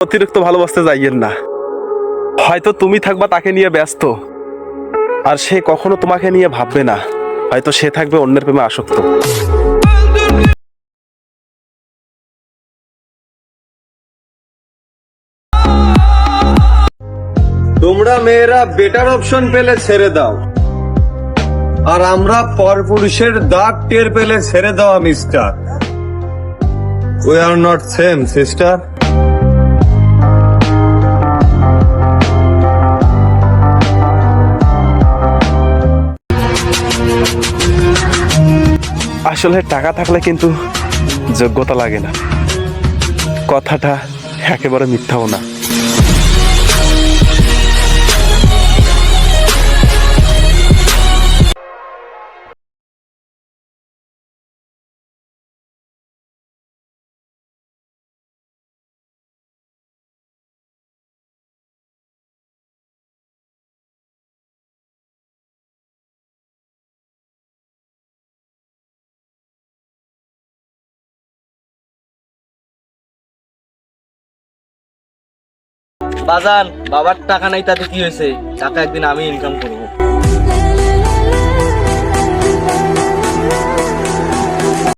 অতিরিক্ত ভালোবাসতে যাইয়েন না। হয়তো তুমি থাকবা তাকে নিয়ে ব্যস্ত, আর সে কখনো তোমাকে নিয়ে ভাববে না। হয়তো সে থাকবে অন্যের প্রেমে আসক্ত। তোমরা মেয়েরা বেটার অপশন পেলে ছেড়ে দাও। আর আমরা পরপুরুষের দাগ টের পেলে ছেড়ে দেওয়া mister we are not same sister আসলে টাকা থাকলে কিন্তু যোগ্যতা লাগে না। কথাটা একেবারে মিথ্যাও না। বাজান বাবার টাকা নাই তাতে কি হয়েছে? টাকা একদিন আমি ইনকাম করব।